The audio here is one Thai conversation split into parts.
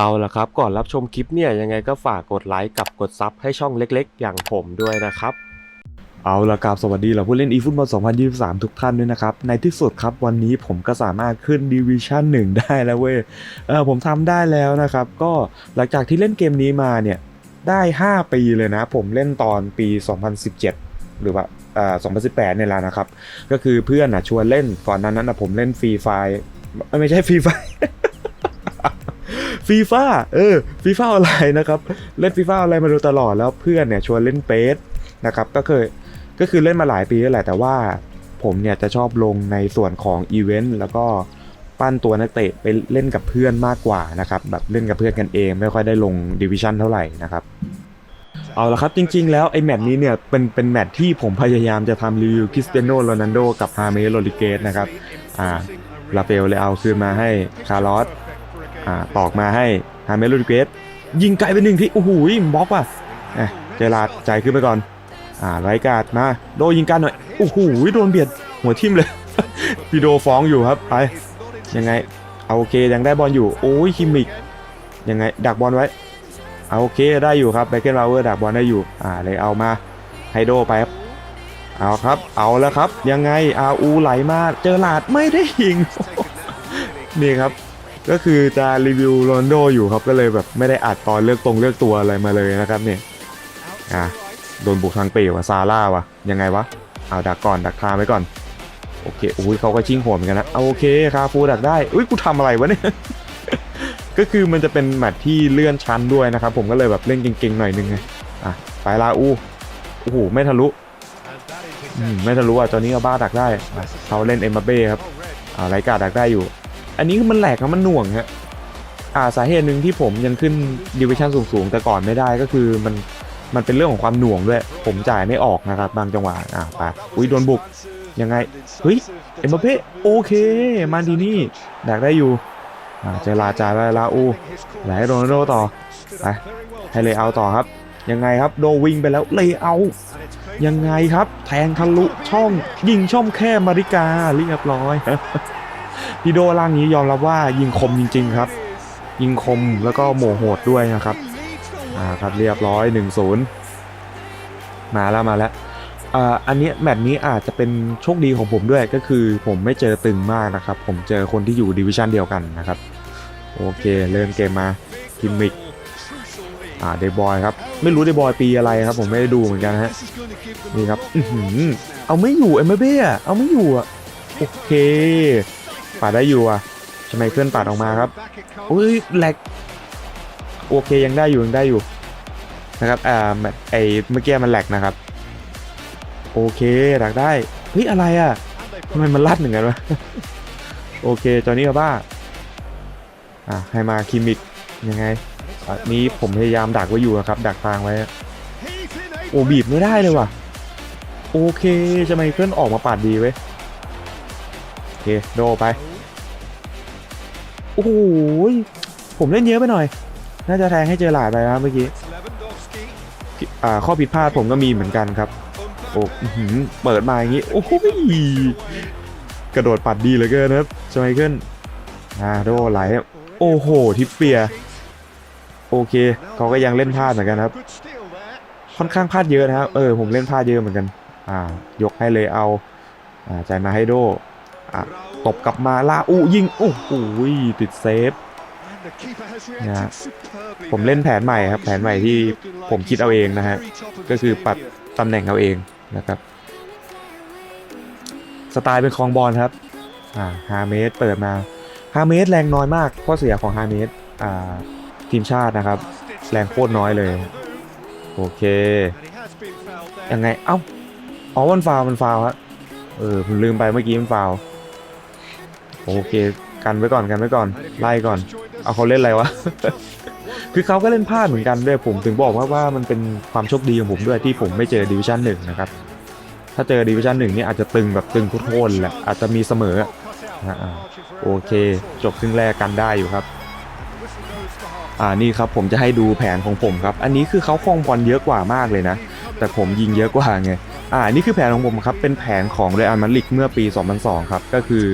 เอาละครับ ก่อนรับชมคลิปเนี่ยยังไงก็ฝากกดไลค์กับกดซับให้ช่องเล็กๆ อย่างผมด้วยนะครับ เอาละครับสวัสดีเหล่าผู้เล่น eFootball 2023 ทุกท่านด้วยนะครับ ในที่สุดครับวันนี้ผมก็สามารถขึ้น Division 1 ได้แล้วเว้ยเออผมทำได้แล้วนะครับ ก็หลังจากที่เล่นเกมนี้มาเนี่ย ได้ 5 ปีเลยนะ ผมเล่นตอนปี 2017 หรือว่าอ่า2018เนี่ยแหละนะครับ ก็คือเพื่อนอะชวนเล่นก่อนนั้นนั้นนะผมเล่นฟรีไฟไม่ใช่ฟรีไฟ ฟีฟ่าเออฟีฟ่าอะไรนะครับ เล่นฟีฟ่าอะไรมาโดยตลอดแล้วเพื่อนเนี่ยชวนเล่นเปสนะครับก็เคยก็คือเล่นมาหลายปีแล้วแหละแต่ว่าผมเนี่ยจะชอบลงในส่วนของอีเวนต์แล้วก็ปั้นตัวนักเตะไปเล่นกับเพื่อนมากกว่านะครับแบบเล่นกับเพื่อนกันเองไม่ค่อยได้ลงดิวิชั่นเท่าไหร่นะครับเอาละครับจริงๆ แล้วไอ้แมตช์นี้เนี่ยเป็นเป็นแมตช์ที่ผมพยายามจะทำรีวิวคริสเตียโนโรนัลโดกับฮาเมโรดิเกสนะครับอ่าลาเฟลเลยเอาคืนมาให้คาร์ลอส อ่าตอกมาให้ฮาเมลูดิเกสยิงไกลไปหนึ่งทีโอ้โหบล็อกว่ะเอเจลาดจ่ายขึ้นไปก่อน อ่าไรกาดมาโดยิงกันหน่อยโอ้โหโดนเบียดหัวทิ่มเลยพีโดฟ้องอยู่ครับไปยังไงเอาโอเคยังได้บอลอยู่โอ้ยคิมิกยังไงดักบอลไว้เอาโอเคได้อยู่ครับแบ็กเกนลาเวอร์ดักบอลได้อยู่อ่าเลยเอามาไฮโดไปครับเอาครับเอาแล้วครับยังไงอาอูไหลมาเจอหลาดไม่ได้ยิงนี่ครับ ก็คือจะรีวิวโรนโดอยู่ครับก็เลยแบบไม่ได้อัดตอนเลือกตรงเลือกตัวอะไรมาเลยนะครับเนี่ยอะโดนบุกทางเปรียวะซาร่าวะยังไงวะเอาดักก่อนดักคาไว้ก่อนโอเคอุ้ยเขาก็ชิงโหดเหมือนกันนะเอาโอเคคาฟูดักได้อุ้ยกูทำอะไรวะเนี่ยก็คือมันจะเป็นแมตที่เลื่อนชั้นด้วยนะครับผมก็เลยแบบเล่นเก่งๆหน่อยนึงไงอะไปลาอูโอ้โหไม่ทะลุไม่ทะลุอะตอนนี้เอาบ้าดักได้เขาเล่นเอ็มบัเบ้ครับอ่าไรกาดักได้อยู่ อันนี้คือมันแหลกครับมันหน่วงฮะอ่าสาเหตุหนึ่งที่ผมยังขึ้นดิวิชั่นสูงๆ แต่ก่อนไม่ได้ก็คือมันมันเป็นเรื่องของความหน่วงด้วย ผมจ่ายไม่ออกนะครับ บางจังหวะอ่าไปอุ้ยโดนบุกยังไงเฮ้ยเอ็มบัปเป้โอเค มาดีนี่แดกได้อยู่อ่าเจลาจ่ายไปลาอูไหลโรนัลโดต่อไปให้เลยเอาต่อครับ ยังไงครับโดวิ่งไปแล้วเลยเอายังไงครับ แทงทะลุช่องยิงช่องแค่มาริกาเรียบร้อย พี่โดล่างนี้ยอมรับว่ายิงคมจริง ๆ ครับ ยิงคมแล้วก็โมโหดด้วยนะครับอ่าครับเรียบร้อย 1-0 มาแล้วมาแล้วอ่าอันนี้แมตช์นี้อาจจะเป็นโชคดีของผมด้วยก็คือผมไม่เจอตึงมากนะครับ ผมเจอคนที่อยู่ดิวิชันเดียวกันนะครับ โอเค เริ่มเกมมาคิมมิกอ่าเดบอยครับ ไม่รู้เดบอยปีอะไรครับ ผมไม่ได้ดูเหมือนกันฮะนี่ครับอือหือเอาไม่อยู่เอ็มเบ้เอาไม่อยู่อะโอเค ปาดได้อยู่อะทำไมเคลื่อนปาดออกมาครับอุ้ยแหลกโอเคยังได้อยู่ยังได้อยู่นะครับอ่าไอเมื่อกี้มันแหลกนะครับ โอเคดักได้เฮ้ยอะไรอะทำไมมันลัดหนึ่งกันวะโอเคจอนี้กับบ้าอะให้มาคิมิกยังไงอันนี้ผมพยายามดักไว้อยู่อะครับ ดักทางไว้โอ้บีบไม่ได้เลยว่ะ โอเคจะไมเคลื่อนออกมาปาดดีเว้ย เคโดไป โอ้โหยผมเล่นเยอะไปหน่อย น่าจะแทงให้เจอหลาดไปนะเมื่อกี้อ่าข้อผิดพลาดผมก็มีเหมือนกันครับ โอ้อื้อหือเปิดมาอย่างนี้ โอ้โหยกระโดดปัดดีเหลือเกินนะครับสไมเคิลอ่าโดไหลโอ้โห ทิปเปีย โอเค เขาก็ยังเล่นพลาดเหมือนกันครับ ค่อนข้างพลาดเยอะนะครับ เออ ผมเล่นพลาดเยอะเหมือนกัน อ่า ยกให้เลยเอา อ่าจ่ายมาให้โด ตบกลับมาลาอูยิง โอ้โหติดเซฟนะฮะผมเล่นแผนใหม่ครับ แผนใหม่ที่ผมคิดเอาเองนะฮะ ก็คือปรับตำแหน่งเอาเองนะครับ สไตล์เป็นคลองบอลครับอ่าฮาเมสเปิดมาฮาเมสแรงน้อยมากข้อเสียของฮาเมสอ่าทีมชาตินะครับ แรงโคตรน้อยเลย โอเค ยังไง เอ้าอ๋อมันฟาวมันฟาวฮะเออผมลืมไปเมื่อกี้มันฟาว โอเค กันไว้ก่อนกันไว้ก่อนไล่ก่อน เอาเขาเล่นอะไรวะ คือเขาก็เล่นพลาดเหมือนกันด้วยผมถึงบอกว่าว่ามันเป็นความโชคดีของผมด้วยที่ผมไม่เจอดิวิชั่นหนึ่งนะครับ ถ้าเจอดิวิชั่นหนึ่งนี่อาจจะตึงแบบตึงโคตรแหละอาจจะมีเสมออโอเค จบครึ่งแรกกันได้อยู่ครับอ่านี่ครับผมจะให้ดูแผนของผมครับ อันนี้คือเขาครองบอลเยอะกว่ามากเลยนะ แต่ผมยิงเยอะกว่าไงอ่านี่คือแผนของผมครับเป็นแผนของเรอัลมาดริดเมื่อปี 2002 ครับ ก็คือ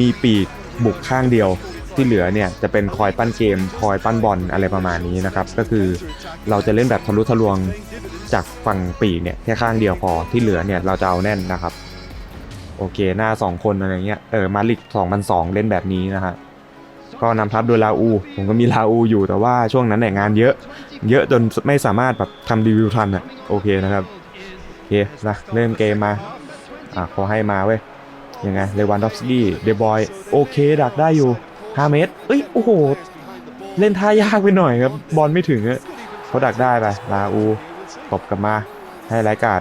มีปีกบุกข้างเดียวที่เหลือเนี่ยจะเป็นคอยปั้นเกมคอยปั้นบอลอะไรประมาณนี้นะครับ ก็คือเราจะเล่นแบบทะลุทะลวงจากฝั่งปีกเนี่ยแค่ข้างเดียวพอที่เหลือเนี่ยเราจะเอาแน่นนะครับ โอเคหน้า 2 คนอะไรเงี้ยเออมาลิก2002 เล่นแบบนี้นะฮะก็นำทัพโดยลาอู ผมก็มีลาอูอยู่แต่ว่าช่วงนั้นเนี่ยงานเยอะ เยอะจนไม่สามารถแบบทำรีวิวทันอะโอเคนะครับโอเคนะเริ่มเกมมาอะเขาให้มาเว้ย ยังไงเลวันดอฟสกี้เดบอยโอเคดักได้อยู่ 5 เมตร เอ้ย โอ้โห เล่นท่ายากไปหน่อยครับ บอลไม่ถึงเขาดักได้ไปลาอูตบกลับมา ให้ไรกาด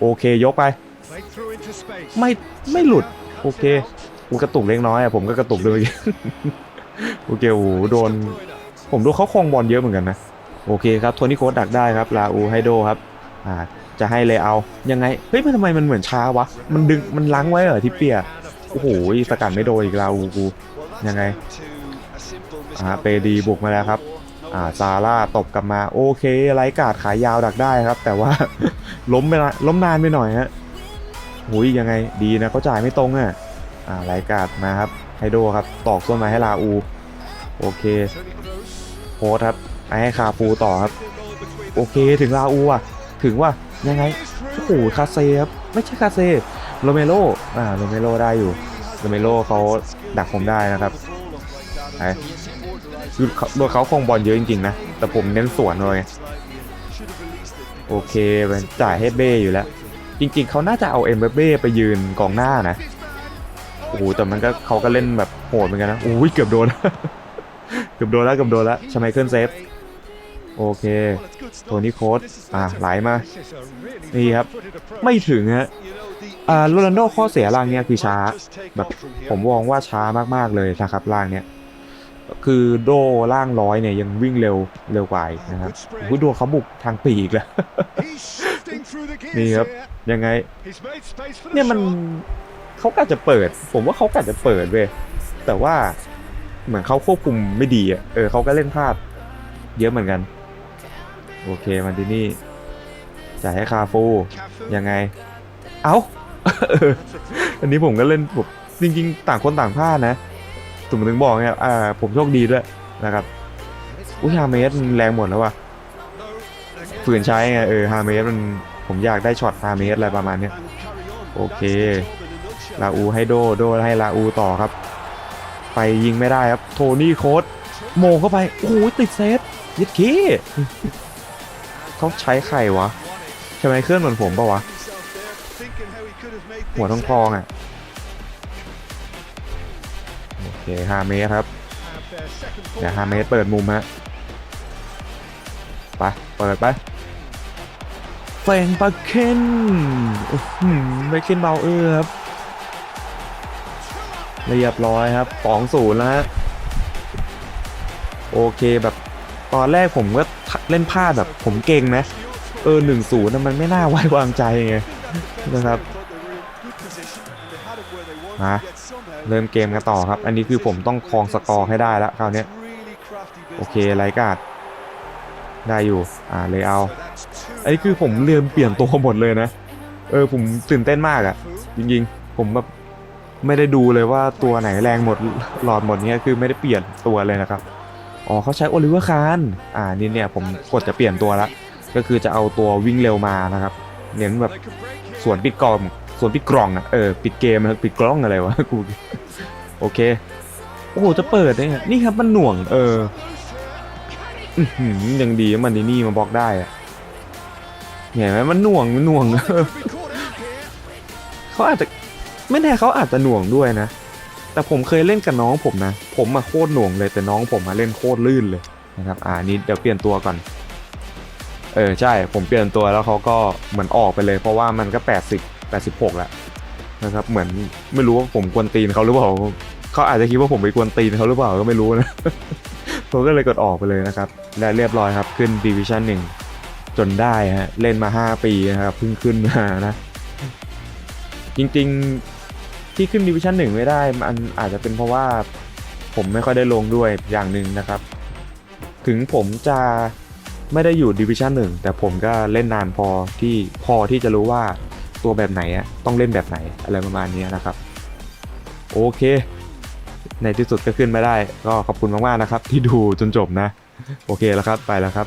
โอเคยกไป ไม่ไม่หลุด โอเคกูกระตุกเล็กน้อยอะผมก็กระตุกเลยโอเคโอ้โหโดน ผมดูเขาครองบอลเยอะเหมือนกันนะ โอเคครับโทนี่โค้ดดักได้ครับลาอูไฮโดครับอ่า จะให้เลยเอายังไงเฮ้ยมันทำไมมันเหมือนช้าวะมันดึงมันล้างไว้เหรอที่เปียโอ้โหสกัดไม่โดนอีกลาอูกูยังไงอ่าเปดีบุกมาแล้วครับอ่าซาร่าตบกลับมาโอเคไรกาดขายาวดักได้ครับ แต่ว่าล้มไปละล้มนานไปหน่อยฮะหุยยังไงดีนะเขาจ่ายไม่ตรงอะอ่าไรกาดมาครับไฮโดครับตอกส้นมาให้ลาอู โอเคโพสครับไปให้คาฟูต่อครับ โอเคถึงลาอูอะ ถึงว่า ยังไงโอ้โหคาเซครับไม่ใช่คาเซโรเมโรอ่าโรเมโรได้อยู่โรเมโรเขาดักผมได้นะครับไปคือเขาโดนเขาคงบอลเยอะจริงๆนะ แต่ผมเน้นสวนเลยโอเคเป็นจ่ายให้เบ้อยู่แล้ว จริงๆเขาน่าจะเอาเอ็มเบ้ไปยืนกองหน้านะโอ้โหแต่มันก็เขาก็เล่นแบบโหดเหมือนกันนะโอ้ยเกือบโดน เกือบโดนแล้วเกือบโดนแล้วชไมเคิลเซฟ โอเค โทนี่โค้ดอะไหลมา นี่ครับ ไม่ถึงฮะอ่าโรนัลโดข้อเสียรางเนี่ยคือช้า แบบผมมองว่าช้ามากๆเลยนะครับล่างเนี้ยคือโดล่างร้อยเนี่ยยังวิ่งเร็วเร็วกว่าอีกนะครับอุ๊ยโดเขาบุกทางปีกแล้ว นี่ครับ ยังไง เนี่ยมันเขากะจะเปิด ผมว่าเขากะจะเปิดเว้ยแต่ว่าเหมือนเขาควบคุมไม่ดีอะเออเขาก็เล่นพลาดเยอะเหมือนกัน โอเคมันที่นี่จ่ายให้คาฟูยังไง เอ้าเอออันนี้ผมก็เล่นผมจริงๆ ต่างคนต่างพลาดนะถึงถึงบอกไงอ่าผมโชคดีด้วยนะครับอุ้ยฮาเมสมันแรงหมดแล้วว่ะฝืนใช้ไงเออฮาเมสมันผมอยากได้ช็อตฮาเมสอะไรประมาณเนี้ยโอเคลาอูให้โดโดให้ลาอูต่อครับ ไปยิงไม่ได้ครับ โทนี่โค้ดโมงเข้าไป โอ้โหติดเซฟยิดคี เขาใช้ใครวะใช่ไหมเคลื่อนเหมือนผมปะวะ หัวทองทองอะ โอเคห้าเมตรครับ เดี๋ยวห้าเมตรเปิดมุมฮะ ไป เปิดไปแฟงปาเคนอื้อหือไปเคนเบาเออครับ เรียบร้อยครับสองศูนย์แล้วฮะ โอเคแบบตอนแรกผมก็ เล่นพลาดแบบผมเก่งนะเออหนึ่งศูนย์มันไม่น่าไว้วางใจไงนะครับมาเริ่มเกมกันต่อครับ อันนี้คือผมต้องครองสกอร์ให้ได้แล้วคราวนี้โอเคไรกาดได้อยู่อ่าเลยเอาอันนี้คือผมเริ่มเปลี่ยนตัวหมดเลยนะ เออผมตื่นเต้นมากอะ่ะ จริงๆ ผมแบบไม่ได้ดูเลยว่าตัวไหนแรงหมดหลอดหมดเนี้ยคือไม่ได้เปลี่ยนตัวเลยนะครับ อ๋อเขาใช้โอลิเวอร์คานอ่านี่เนี่ยผมกดจะเปลี่ยนตัวละก็คือจะเอาตัววิ่งเร็วมานะครับ เน้นแบบสวนปิดกล่องสวนปิดกล่องอะเออปิดเกมปิดกล้องอะไรวะกูโอเคโอ้โหจะเปิดได้ไงนี่ครับมันหน่วง เออยังดีมันนี่นี่มาบล็อกได้อะเห็นไหมมันหน่วงมันหน่วงเขาอาจจะไม่แน่เขาอาจจะหน่วงด้วยนะ แต่ผมเคยเล่นกับน้องผมนะ ผมมาโคตรหน่วงเลยแต่น้องผมมาเล่นโคตรลื่นเลยนะครับ อ่านี่เดี๋ยวเปลี่ยนตัวก่อน เออใช่ ผมเปลี่ยนตัวแล้วเขาก็เหมือนออกไปเลย เพราะว่ามันก็ 80 86แล้วนะครับ เหมือนไม่รู้ว่าผมกวนตีนเขาหรือเปล่าเขาอาจจะคิดว่าผมไปกวนตีนเขาหรือเปล่าก็ไม่รู้นะผมก็เลยกดออกไปเลยนะครับ และเรียบร้อยครับขึ้นดิวิชั่นหนึ่งจนได้ฮะเล่นมา 5 ปีนะครับเพิ่งขึ้นมานะ จริงๆ ที่ขึ้นดิวิชั่นหนึ่งไม่ได้ มันอาจจะเป็นเพราะว่าผมไม่ค่อยได้ลงด้วยอย่างหนึ่งนะครับ ถึงผมจะไม่ได้อยู่ดิวิชั่นหนึ่งแต่ผมก็เล่นนานพอที่พอที่จะรู้ว่าตัวแบบไหนต้องเล่นแบบไหนอะไรประมาณนี้นะครับ โอเค ในที่สุดก็ขึ้นมาได้ ก็ขอบคุณมากๆนะครับ ที่ดูจนจบนะ โอเคแล้วครับไปแล้วครับ